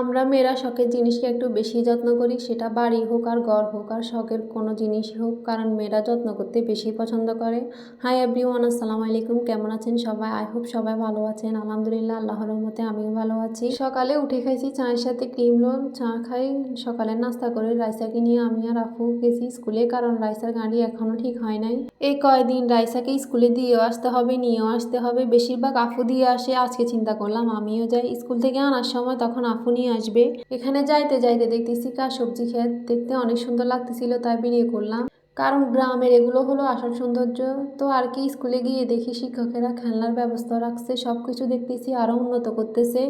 আমরা মেয়েরা শখের জিনিসকে একটু বেশি যত্ন করি, সেটা বাড়ি হোক আর ঘর হোক, আর শখের কোনো জিনিসই হোক, কারণ মেয়েরা যত্ন করতে বেশি পছন্দ করে। হাই এভরি ওয়ান আসসালামু আলাইকুম, কেমন আছেন সবাই? আই হোপ সবাই ভালো আছেন। আলহামদুলিল্লাহ, আল্লাহর রহমতে আমিও ভালো আছি। সকালে উঠে খাইছি চায়ের সাথে ক্রিম রোল, চা খাই, সকালে নাস্তা করে রাইসাকে নিয়ে আমি আর আফু গেছি স্কুলে, কারণ রাইসার গাড়ি এখনও ঠিক হয় নাই। এই কয়দিন রাইসাকে স্কুলে দিয়েও আসতে হবে, নিয়েও আসতে হবে, বেশিরভাগ আফু দিয়ে আসে, আজকে চিন্তা করলাম আমিও যাই। স্কুল থেকে আনার সময় তখন আফু নিয়ে আসবে। এখানে যাইতে যাইতে দেখতেছি কার সবজি ক্ষেত দেখতে অনেক সুন্দর লাগতেছিল, তাই বেরিয়ে করলাম। কারণ গ্রামের এগুলো হলো আসল সৌন্দর্য। তো আর কি, স্কুলে গিয়ে দেখি শিক্ষকেরা খেলনার ব্যবস্থা রাখছে সব কিছু দেখতেছি আরও উন্নত করতেছে।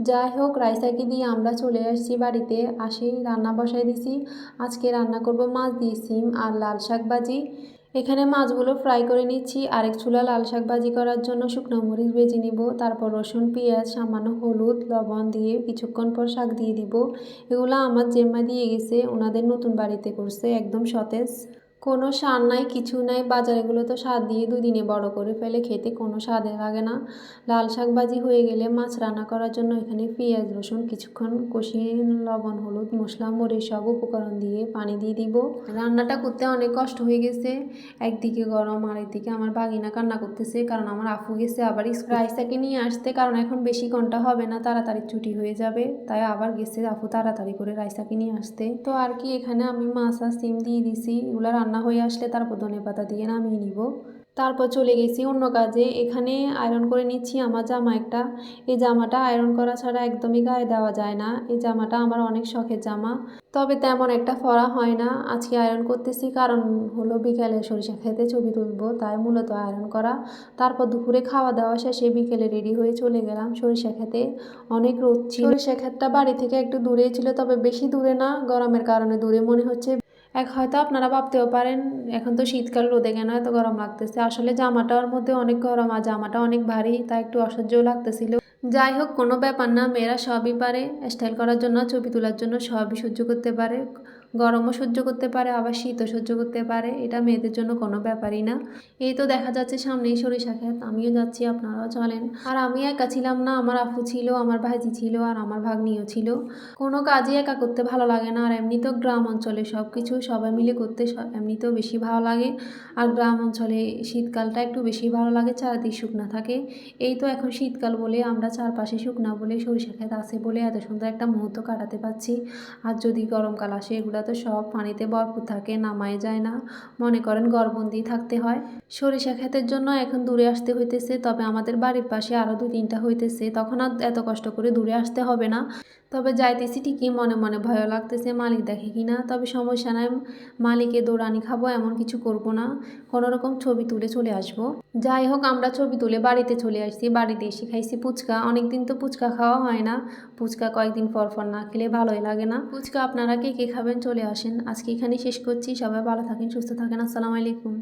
যাই হোক, রাইসাকে দিয়ে আমরা চলে আসছি বাড়িতে। আসি, রান্না বসাই দিছি। আজকে রান্না করব মাছ দিয়ে সিম আর লাল শাক ভাজি। এখানে মাছগুলো ফ্রাই করে নিচ্ছি। আরেক চুলা লাল শাক ভাজি করার জন্য শুকনো মরিচ ভেজে নিব। তারপর রসুন, পেঁয়াজ, সামান্য হলুদ, লবণ দিয়ে কিছুক্ষণ পর শাক দিয়ে দিব। এগুলো আমার জেম্মা দিয়ে গেছে। ওনাদের নতুন বাড়িতে করছে। একদম সতেজ। কোনো সার নাই, কিছু নাই। বাজারেগুলো তো সার দিয়ে দুদিনে বড় করে ফেলে খেতে কোনো স্বাদে লাগে না। লাল শাক ভাজি হয়ে গেলে মাছ রান্না করার জন্য এখানে পেঁয়াজ, রসুন, কিছুক্ষণ কষিয়ে লবণ, হলুদ, মশলা, মরিচ সব উপকরণ দিয়ে পানি দিয়ে দিব। রান্নাটা করতে অনেক কষ্ট হয়ে গেছে। একদিকে গরম আর একদিকে আমার বাগিনা কান্না করতেছে, কারণ আমার আফু গেছে আবার রাইসাকে নিয়ে আসতে, কারণ এখন বেশি ঘণ্টা হবে না, তাড়াতাড়ি ছুটি হয়ে যাবে। তাই আবার গেছে আফু তাড়াতাড়ি করে রাইসাকে নিয়ে আসতে। তো আর কি, এখানে আমি মাছ আর সিম দিয়ে দিছি। এগুলো রান্না হয়ে আসলে তারপর ধনে পাতা দিয়ে নামিয়ে নিব। তারপর চলে গেছি অন্য কাজে। এখানে আয়রন করে নিচ্ছি আমার জামা একটা। এই জামাটা আয়রন করা ছাড়া একদমই গায়ে দেওয়া যায় না। এই জামাটা আমার অনেক শখের জামা। তবে তেমন একটা ফরা হয় না। আজকে আয়রন করতেছি, কারণ হলো বিকেলে সরিষা খেতে ছবি তুলবো, তাই মূলত আয়রন করা। তারপর দুপুরে খাওয়া দাওয়া শেষে বিকেলে রেডি হয়ে চলে গেলাম সরিষা খেতে। অনেক রোদ ছিল। সরিষা ক্ষেতটা বাড়ি থেকে একটু দূরে ছিল, তবে বেশি দূরে না। গরমের কারণে দূরে মনে হচ্ছে। এক হয়তো আপনারা ভাবতেও পারেন, এখন তো শীতকাল, রোদে কেন এত গরম লাগতেছে? আসলে জামাটার মধ্যে অনেক গরম আর জামাটা অনেক ভারী তা একটু অসহ্যও লাগতেছিল। যাই হোক, কোনো ব্যাপার না, মেয়েরা সবই পারে। স্টাইল করার জন্য, ছবি তোলার জন্য সবই সহ্য করতে পারে। গরমও সহ্য করতে পারে, আবার শীতও সহ্য করতে পারে। এটা মেয়েদের জন্য কোনো ব্যাপারই না। এই তো দেখা যাচ্ছে সামনেই সরিষা খেত আমিও যাচ্ছি, আপনারাও চলেন। আর আমি একা ছিলাম না, আমার আফু ছিল, আমার ভাইজি ছিল, আর আমার ভাগ্নিও ছিল। কোনো কাজই একা করতে ভালো লাগে না, আর এমনিতেও গ্রাম অঞ্চলে সব কিছু সবাই মিলে করতে এমনিতেও বেশি ভালো লাগে। আর গ্রাম অঞ্চলে শীতকালটা একটু বেশি ভালো লাগে, চারদিক শুকনা থাকে। এই তো এখন শীতকাল বলে আমরা চারপাশে শুকনা বলে সরিষা ক্ষেত আছে বলে এত সুন্দর একটা মুহূর্ত কাটাতে পারছি। আর যদি গরমকাল আসে, এগুলো তো সব পানিতে ভরপুর থাকে নামায় যায় না। মনে করেন গড়বন্দি থাকতে হয়। সরিষা ক্ষেতের জন্য এখন দূরে আসতে হইতেছে, তবে আমাদের বাড়ির পাশে আরও দু তিনটা হইতেছে। তখন আর এত কষ্ট করে দূরে আসতে হবে না। তবে যাইতেছি ঠিকই, মনে মনে ভয় লাগতেছে মালিক দেখে কি না তবে সমস্যা নাই মালিকে দৌড়ানি খাব, এমন কিছু করব না। কোনো রকম ছবি তুলে চলে আসব। যাই হোক, আমরা ছবি তুলে বাড়িতে চলে আসছি, বাড়িতে এসে খাইছি ফুচকা। অনেকদিন তো ফুচকা খাওয়া হয় না। ফুচকা কয়েকদিন পর পর না খেলে ভালোই লাগে না। ফুচকা আপনারা কে কে খাবেন চলে আসেন। আজকে এখানেই শেষ করছি, সবাই ভালো থাকেন, সুস্থ থাকেন, আসসালামু আলাইকুম।